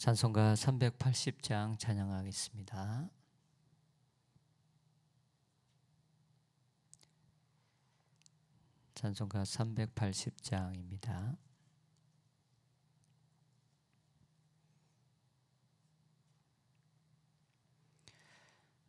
찬송가 380장 찬양하겠습니다. 찬송가 380장입니다.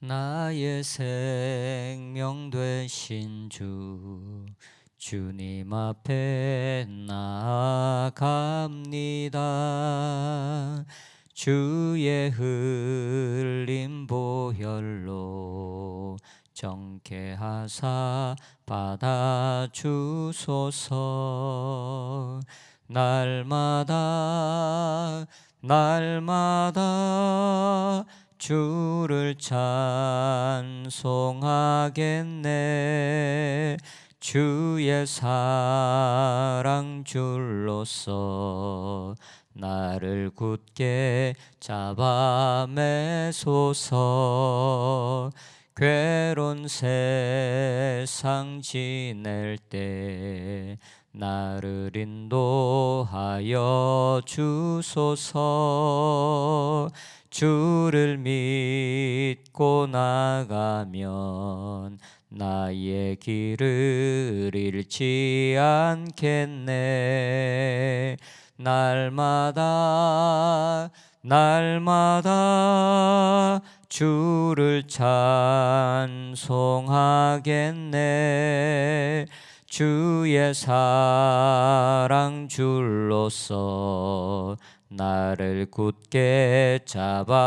나의 생명 되신 주 주님 앞에 나아갑니다. 주의 흘린 보혈로 정케 하사 받아 주소서 날마다 날마다 주를 찬송하겠네 주의 사랑 줄로서 나를 굳게 잡아매소서. 괴로운 세상 지낼 때 나를 인도하여 주소서. 주를 믿고 나가면 나의 길을 잃지 않겠네. 날마다 날마다 주를 찬송하겠네. 주의 사랑 줄로서 나를 굳게 잡아매소서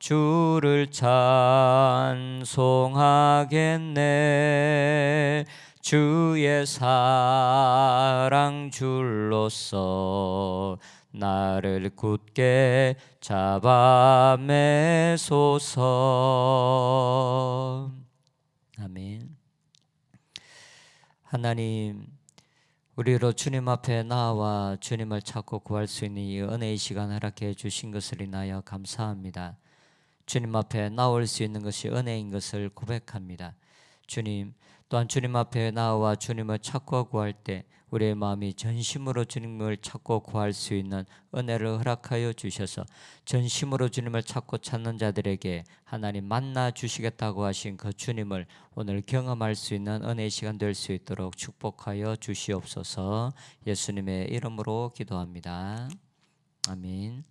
주를 찬송하겠네. 주의 사랑 줄로서 나를 굳게 잡아매소서. 아멘. 하나님 우리로 주님 앞에 나와 주님을 찾고 구할 수 있는 이 은혜의 시간 허락해 주신 것을 인하여 감사합니다. 주님 앞에 나올 수 있는 것이 은혜인 것을 고백합니다. 주님, 또한 주님 앞에 나와 주님을 찾고 구할 때 우리의 마음이 전심으로 주님을 찾고 구할 수 있는 은혜를 허락하여 주셔서 전심으로 주님을 찾고 찾는 자들에게 하나님 만나 주시겠다고 하신 그 주님을 오늘 경험할 수 있는 은혜의 시간 될 수 있도록 축복하여 주시옵소서 예수님의 이름으로 기도합니다. 아멘.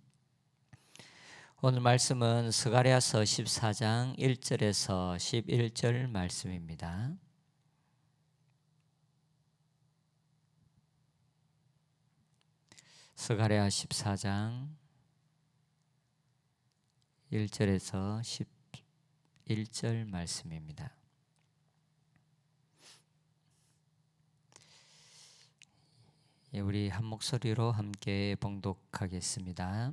오늘 말씀은 스가랴서 14장 1절에서 11절 말씀입니다. 스가랴 14장 1절에서 11절 말씀입니다. 예, 우리 한 목소리로 함께 봉독하겠습니다.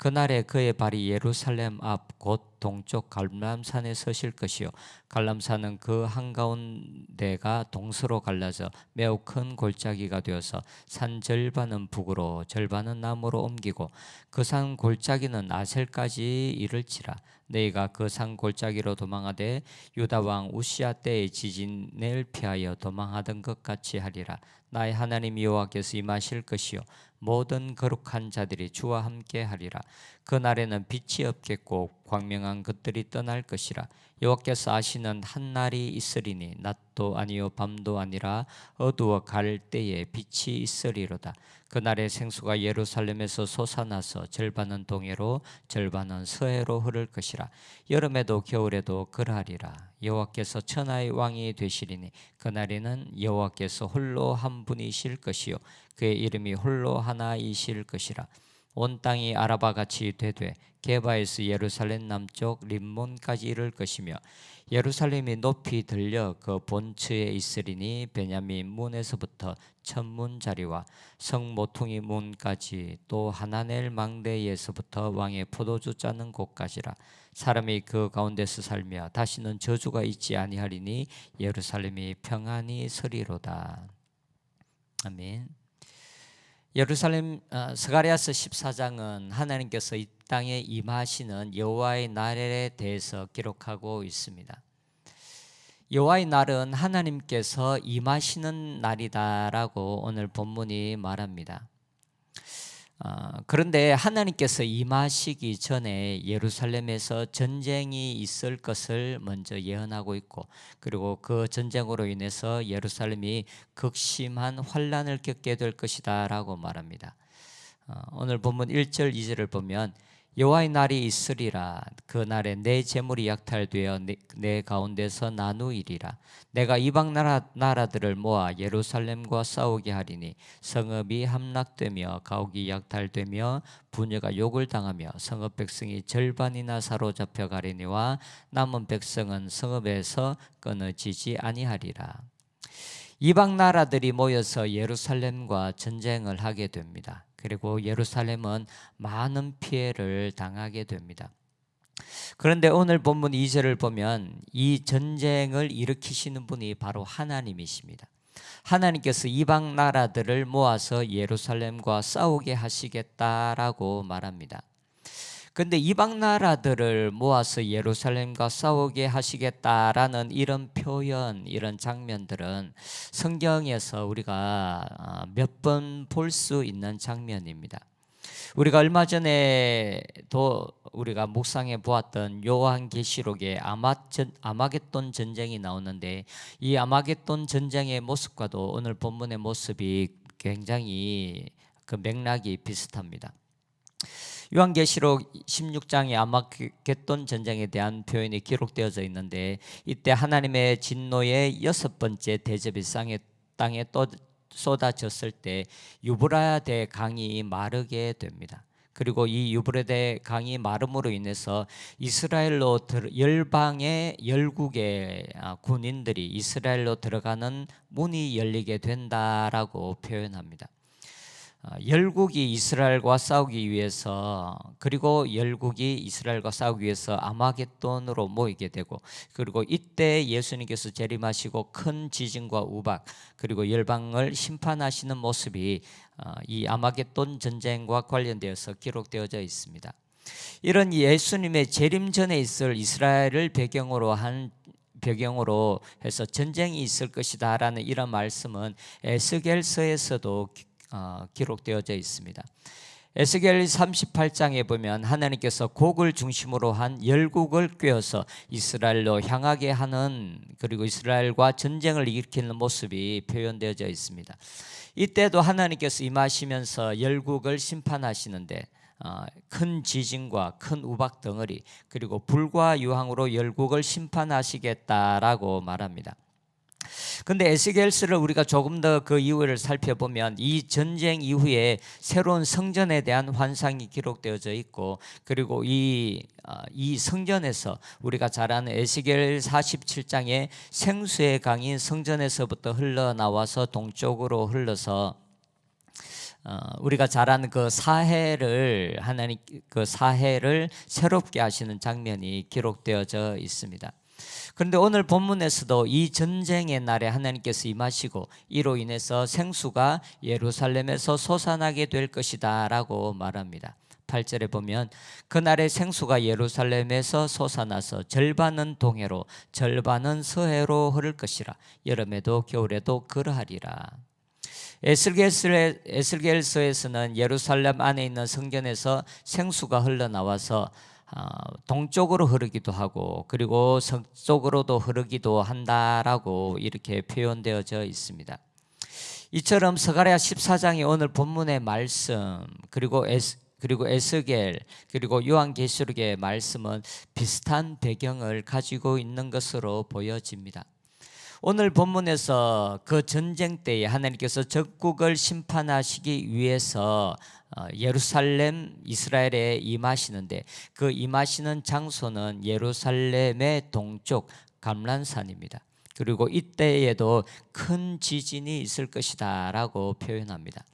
그날에 그의 발이 예루살렘 앞 곧 동쪽 갈람산에 서실 것이요. 갈람산은 그 한가운데가 동서로 갈라져 매우 큰 골짜기가 되어서 산 절반은 북으로 절반은 남으로 옮기고 그 산 골짜기는 아셀까지 이를지라. 너희가 그 산 골짜기로 도망하되 유다 왕 우시아 때의 지진을 피하여 도망하던 것 같이 하리라. 나의 하나님 여호와께서 임하실 것이요 모든 거룩한 자들이 주와 함께 하리라. 그 날에는 빛이 없겠고 광명한 것들이 떠날 것이라. 여호와께서 아시는 한 날이 있으리니 낮도 아니요 밤도 아니라 어두워 갈 때에 빛이 있으리로다. 그날에 생수가 예루살렘에서 솟아나서 절반은 동해로 절반은 서해로 흐를 것이라. 여름에도 겨울에도 그러하리라. 여호와께서 천하의 왕이 되시리니 그날에는 여호와께서 홀로 한 분이실 것이요. 그의 이름이 홀로 하나이실 것이라 온 땅이 아라바 같이 되되 게바에서 예루살렘 남쪽 림몬까지 이를 것이며 예루살렘이 높이 들려 그 본처에 있으리니 베냐민 문에서부터 천문 자리와 성 모퉁이 문까지 또 하나넬 망대에서부터 왕의 포도주 짜는 곳까지라 사람이 그 가운데서 살며 다시는 저주가 있지 아니하리니 예루살렘이 평안히 서리로다 아멘. 예루살렘 어, 스가랴서 14장은 하나님께서 이 땅에 임하시는 여호와의 날에 대해서 기록하고 있습니다. 여호와의 날은 하나님께서 임하시는 날이다라고 오늘 본문이 말합니다. 어, 그런데 하나님께서 임하시기 전에 예루살렘에서 전쟁이 있을 것을 먼저 예언하고 있고 그리고 그 전쟁으로 인해서 예루살렘이 극심한 환란을 겪게 될 것이다 라고 말합니다. 어, 오늘 본문 1절 2절을 보면 여호와의 날이 있으리라. 그 날에 내 재물이 약탈되어 내, 내 가운데서 나누이리라. 내가 이방 나라 나라들을 모아 예루살렘과 싸우게 하리니 성읍이 함락되며 가옥이 약탈되며 부녀가 욕을 당하며 성읍 백성이 절반이나 사로잡혀 가리니와 남은 백성은 성읍에서 끊어지지 아니하리라 이방 나라들이 모여서 예루살렘과 전쟁을 하게 됩니다. 그리고 예루살렘은 많은 피해를 당하게 됩니다. 그런데 오늘 본문 2절을 보면 이 전쟁을 일으키시는 분이 바로 하나님이십니다. 하나님께서 이방 나라들을 모아서 예루살렘과 싸우게 하시겠다라고 말합니다. 근데 이방 나라들을 모아서 예루살렘과 싸우게 하시겠다라는 이런 표현, 이런 장면들은 성경에서 우리가 어, 몇번 볼 수 있는 장면입니다. 우리가 얼마 전에도 우리가 묵상해 보았던 요한계시록에 아마겟돈 전쟁이 나오는데 이 아마겟돈 전쟁의 모습과도 오늘 본문의 모습이 굉장히 그 맥락이 비슷합니다. 요한계시록 16장에 아마겟돈 전쟁에 대한 표현이 기록되어져 있는데 이때 하나님의 진노의 여섯 번째 대접이 땅에 또 쏟아졌을 때 유브라데 강이 마르게 됩니다. 그리고 이 유브라데 강이 마름으로 인해서 이스라엘로 열방의 열국의 아, 군인들이 이스라엘로 들어가는 문이 열리게 된다라고 표현합니다. 어, 열국이 이스라엘과 싸우기 위해서 그리고 열국이 이스라엘과 싸우기 위해서 아마겟돈으로 모이게 되고 그리고 이때 예수님께서 재림하시고 큰 지진과 우박 그리고 열방을 심판하시는 모습이 어, 이 아마겟돈 전쟁과 관련되어서 기록되어져 있습니다. 이런 예수님의 재림 전에 있을 이스라엘을 배경으로 한 배경으로 해서 전쟁이 있을 것이다라는 이런 말씀은 에스겔서에서도 어, 기록되어져 있습니다. 에스겔 38장에 보면 하나님께서 곡을 중심으로 한 열국을 꿰어서 이스라엘로 향하게 하는 그리고 이스라엘과 전쟁을 일으키는 모습이 표현되어져 있습니다. 이때도 하나님께서 임하시면서 열국을 심판하시는데 어, 큰 지진과 큰 우박 덩어리 그리고 불과 유황으로 열국을 심판하시겠다라고 말합니다. 근데 에스겔스를 우리가 조금 더 그 이후를 살펴보면 이 전쟁 이후에 새로운 성전에 대한 환상이 기록되어져 있고 그리고 이, 어, 이 성전에서 우리가 잘 아는 에스겔 47장에 생수의 강이 성전에서부터 흘러나와서 동쪽으로 흘러서 어, 우리가 잘 아는 그 사해를 하나님 그 사해를 새롭게 하시는 장면이 기록되어져 있습니다. 그런데 오늘 본문에서도 이 전쟁의 날에 하나님께서 임하시고 이로 인해서 생수가 예루살렘에서 솟아나게 될 것이다 라고 말합니다. 8절에 보면 그날의 생수가 예루살렘에서 솟아나서 절반은 동해로 절반은 서해로 흐를 것이라 여름에도 겨울에도 그러하리라. 에스겔서에- 에스겔서에서는 예루살렘 안에 있는 성전에서 생수가 흘러나와서 어, 동쪽으로 흐르기도 하고 그리고 서쪽으로도 흐르기도 한다라고 이렇게 표현되어져 있습니다. 이처럼 스가랴 14장이 오늘 본문의 말씀 그리고 에스 그리고 에스겔 그리고 요한계시록의 말씀은 비슷한 배경을 가지고 있는 것으로 보여집니다. 오늘 본문에서 그 전쟁 때에 하나님께서 적국을 심판하시기 위해서 어, 예루살렘 이스라엘에 임하시는데 그 임하시는 장소는 예루살렘의 동쪽 감란산입니다. 그리고 이때에도 큰 지진이 있을 것이다라고 표현합니다.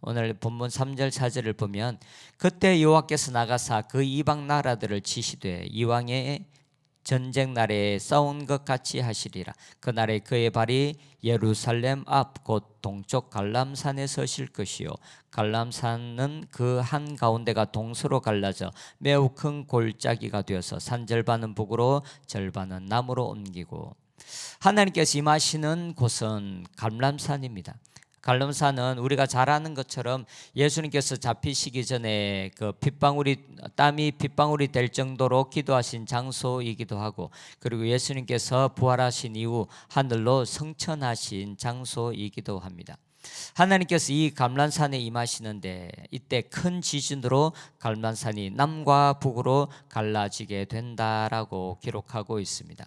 오늘 본문 3절 4절을 보면 그때 여호와께서 나가사 그 이방 나라들을 치시되 이왕의 전쟁 날에 싸운 것 같이 하시리라. 그날에 그의 발이 예루살렘 앞 곧 동쪽 갈람산에 서실 것이요. 갈람산은 그 한 가운데가 동서로 갈라져 매우 큰 골짜기가 되어서 산 절반은 북으로 절반은 남으로 옮기고 하나님께서 임하시는 곳은 갈람산입니다. 갈람산은 우리가 잘 아는 것처럼 예수님께서 잡히시기 전에 그 핏방울이 땀이 핏방울이 될 정도로 기도하신 장소이기도 하고 그리고 예수님께서 부활하신 이후 하늘로 성천하신 장소이기도 합니다. 하나님께서 이 감란산에 임하시는데 이때 큰 지진으로 감란산이 남과 북으로 갈라지게 된다라고 기록하고 있습니다.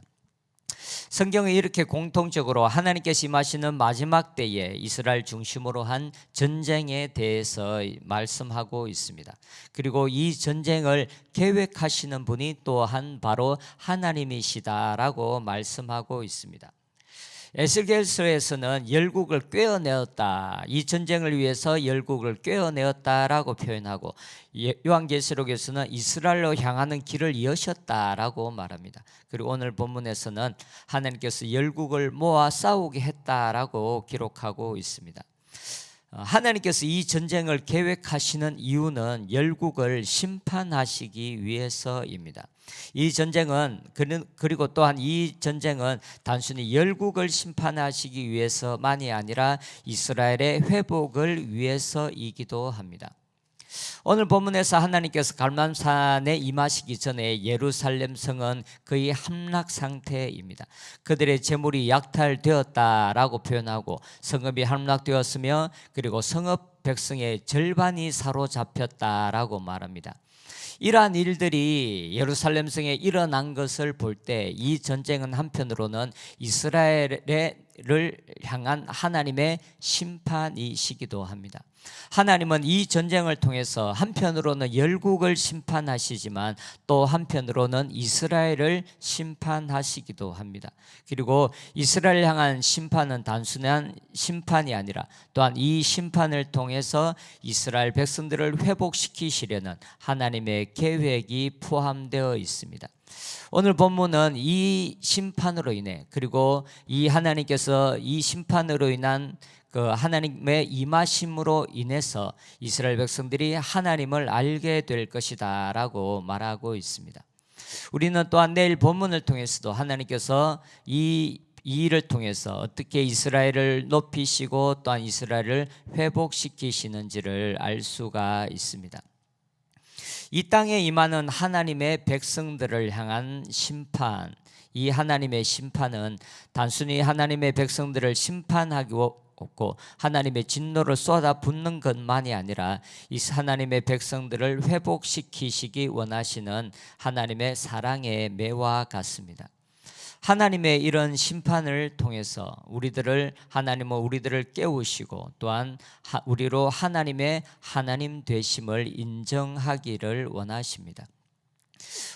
성경은 이렇게 공통적으로 하나님께서 임하시는 마지막 때에 이스라엘 중심으로 한 전쟁에 대해서 말씀하고 있습니다. 그리고 이 전쟁을 계획하시는 분이 또한 바로 하나님이시다라고 말씀하고 있습니다. 에스겔서에서는 열국을 꿰어내었다. 이 전쟁을 위해서 열국을 꿰어내었다라고 표현하고 예- 요한계시록에서는 이스라엘로 향하는 길을 여셨다라고 말합니다. 그리고 오늘 본문에서는 하나님께서 열국을 모아 싸우게 했다라고 기록하고 있습니다. 어, 하나님께서 이 전쟁을 계획하시는 이유는 열국을 심판하시기 위해서입니다. 이 전쟁은 그리고 또한 이 전쟁은 단순히 열국을 심판하시기 위해서만이 아니라 이스라엘의 회복을 위해서이기도 합니다. 오늘 본문에서 하나님께서 갈만산에 임하시기 전에 예루살렘 성은 거의 함락 상태입니다. 그들의 재물이 약탈되었다라고 표현하고 성읍이 함락되었으며 그리고 성읍 백성의 절반이 사로잡혔다라고 말합니다. 이러한 일들이 예루살렘 성에 일어난 것을 볼 때 이 전쟁은 한편으로는 이스라엘을 향한 하나님의 심판이시기도 합니다. 하나님은 이 전쟁을 통해서 한편으로는 열국을 심판하시지만 또 한편으로는 이스라엘을 심판하시기도 합니다. 그리고 이스라엘 향한 심판은 단순한 심판이 아니라 또한 이 심판을 통해서 이스라엘 백성들을 회복시키시려는 하나님의 계획이 포함되어 있습니다. 오늘 본문은 이 심판으로 인해 그리고 이 하나님께서 이 심판으로 인한 그 하나님의 임하심으로 인해서 이스라엘 백성들이 하나님을 알게 될 것이다라고 말하고 있습니다. 우리는 또한 내일 본문을 통해서도 하나님께서 이, 이 일을 통해서 어떻게 이스라엘을 높이시고 또한 이스라엘을 회복시키시는지를 알 수가 있습니다. 이 땅에 임하는 하나님의 백성들을 향한 심판, 이 하나님의 심판은 단순히 하나님의 백성들을 심판하기 없고 하나님의 진노를 쏟아 붓는 것만이 아니라 이 하나님의 백성들을 회복시키시기 원하시는 하나님의 사랑의 매와 같습니다. 하나님의 이런 심판을 통해서 우리들을 하나님은 우리들을 깨우시고 또한 하- 우리로 하나님의 하나님 되심을 인정하기를 원하십니다.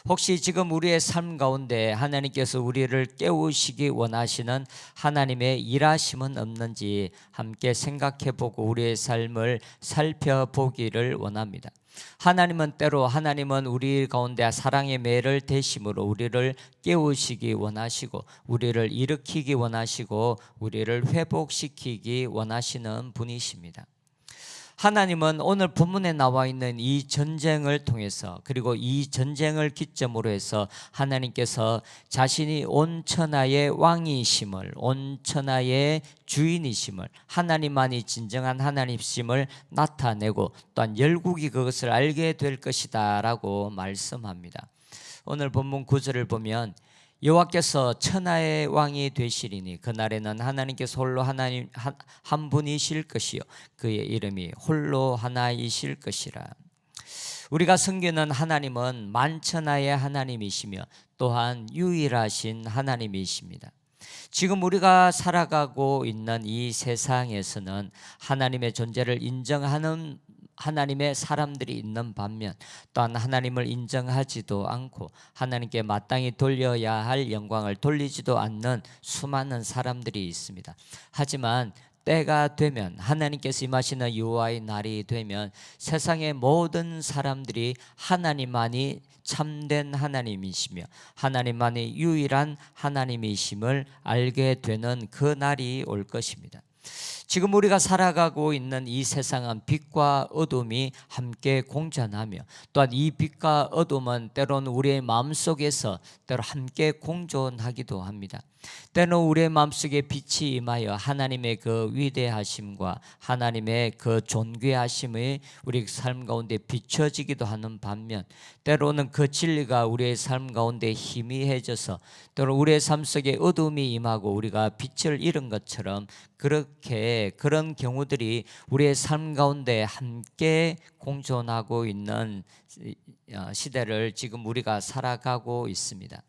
혹시 지금 우리의 삶 가운데 하나님께서 우리를 깨우시기 원하시는 하나님의 일하심은 없는지 함께 생각해 보고 우리의 삶을 살펴보기를 원합니다. 하나님은 때로 하나님은 우리 가운데 사랑의 매를 대심으로 우리를 깨우시기 원하시고 우리를 일으키기 원하시고 우리를 회복시키기 원하시는 분이십니다. 하나님은 오늘 본문에 나와 있는 이 전쟁을 통해서 그리고 이 전쟁을 기점으로 해서 하나님께서 자신이 온 천하의 왕이심을 온 천하의 주인이심을 하나님만이 진정한 하나님심을 나타내고 또한 열국이 그것을 알게 될 것이다라고 말씀합니다. 오늘 본문 구절을 보면 여호와께서 천하의 왕이 되시리니 그날에는 하나님께서 홀로 하나님 한, 한 분이실 것이요 그의 이름이 홀로 하나이실 것이라. 우리가 섬기는 하나님은 만천하의 하나님이시며 또한 유일하신 하나님이십니다. 지금 우리가 살아가고 있는 이 세상에서는 하나님의 존재를 인정하는 하나님의 사람들이 있는 반면 또한 하나님을 인정하지도 않고 하나님께 마땅히 돌려야 할 영광을 돌리지도 않는 수많은 사람들이 있습니다. 하지만 때가 되면 하나님께서 임하시는 여호와의 날이 되면 세상의 모든 사람들이 하나님만이 참된 하나님이시며 하나님만이 유일한 하나님이심을 알게 되는 그 날이 올 것입니다. 지금 우리가 살아가고 있는 이 세상은 빛과 어둠이 함께 공존하며 또한 이 빛과 어둠은 때로는 우리의 마음속에서 때로 함께 공존하기도 합니다. 때는 우리의 마음속에 빛이 임하여 하나님의 그 위대하심과 하나님의 그 존귀하심이 우리 삶 가운데 비춰지기도 하는 반면 때로는 그 진리가 우리의 삶 가운데 희미해져서 때로 우리의 삶 속에 어둠이 임하고 우리가 빛을 잃은 것처럼 그렇게 그런 경우들이 우리의 삶 가운데 함께 공존하고 있는 어, 시대를 지금 우리가 살아가고 있습니다.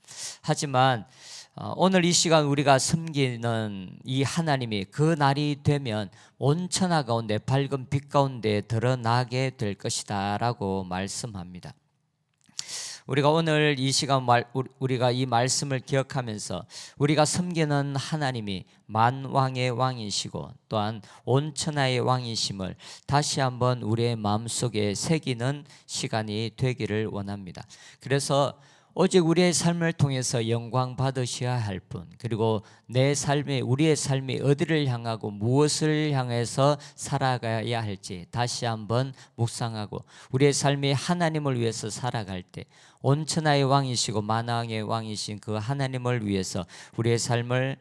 하지만 어, 오늘 이 시간 우리가 섬기는 이 하나님이 그 날이 되면 온 천하 가운데 밝은 빛 가운데 드러나게 될 것이다라고 말씀합니다. 우리가 오늘 이 시간 말, 우리가 이 말씀을 기억하면서 우리가 섬기는 하나님이 만왕의 왕이시고 또한 온 천하의 왕이심을 다시 한번 우리의 마음속에 새기는 시간이 되기를 원합니다. 그래서 오직 우리의 삶을 통해서 영광 받으셔야 할 분, 그리고 내 삶이 우리의 삶이 어디를 향하고 무엇을 향해서 살아가야 할지 다시 한번 묵상하고 우리의 삶이 하나님을 위해서 살아갈 때 온천하의 왕이시고 만왕의 왕이신 그 하나님을 위해서 우리의 삶을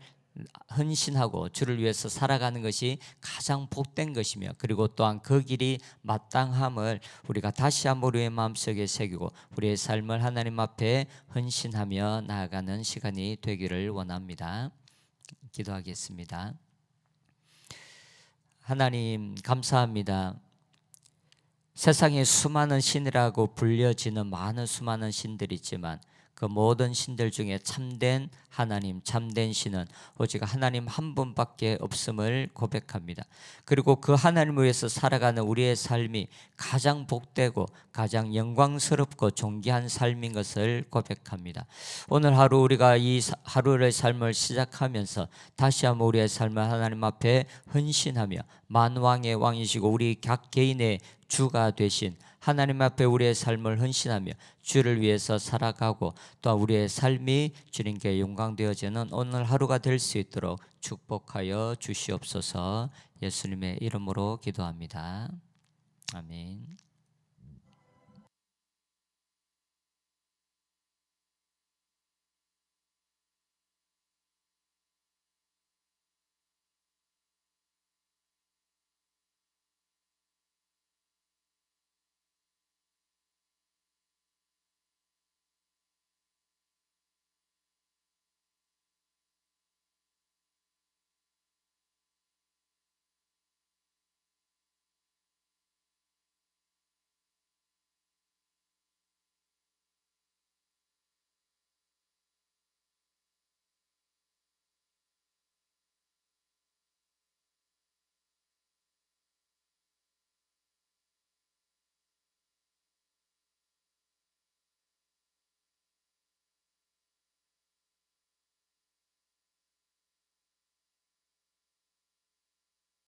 헌신하고 주를 위해서 살아가는 것이 가장 복된 것이며 그리고 또한 그 길이 마땅함을 우리가 다시 한번 우리의 마음속에 새기고 우리의 삶을 하나님 앞에 헌신하며 나아가는 시간이 되기를 원합니다. 기도하겠습니다. 하나님 감사합니다. 세상에 수많은 신이라고 불려지는 많은 수많은 신들이 있지만 그 모든 신들 중에 참된 하나님, 참된 신은 오직 하나님 한 분밖에 없음을 고백합니다. 그리고 그 하나님을 위해서 살아가는 우리의 삶이 가장 복되고 가장 영광스럽고 존귀한 삶인 것을 고백합니다. 오늘 하루 우리가 이 하루의 삶을 시작하면서 다시 한번 우리의 삶을 하나님 앞에 헌신하며 만왕의 왕이시고 우리 각 개인의 주가 되신 하나님 앞에 우리의 삶을 헌신하며 주를 위해서 살아가고 또 우리의 삶이 주님께 영광되어지는 오늘 하루가 될 수 있도록 축복하여 주시옵소서 예수님의 이름으로 기도합니다. 아멘.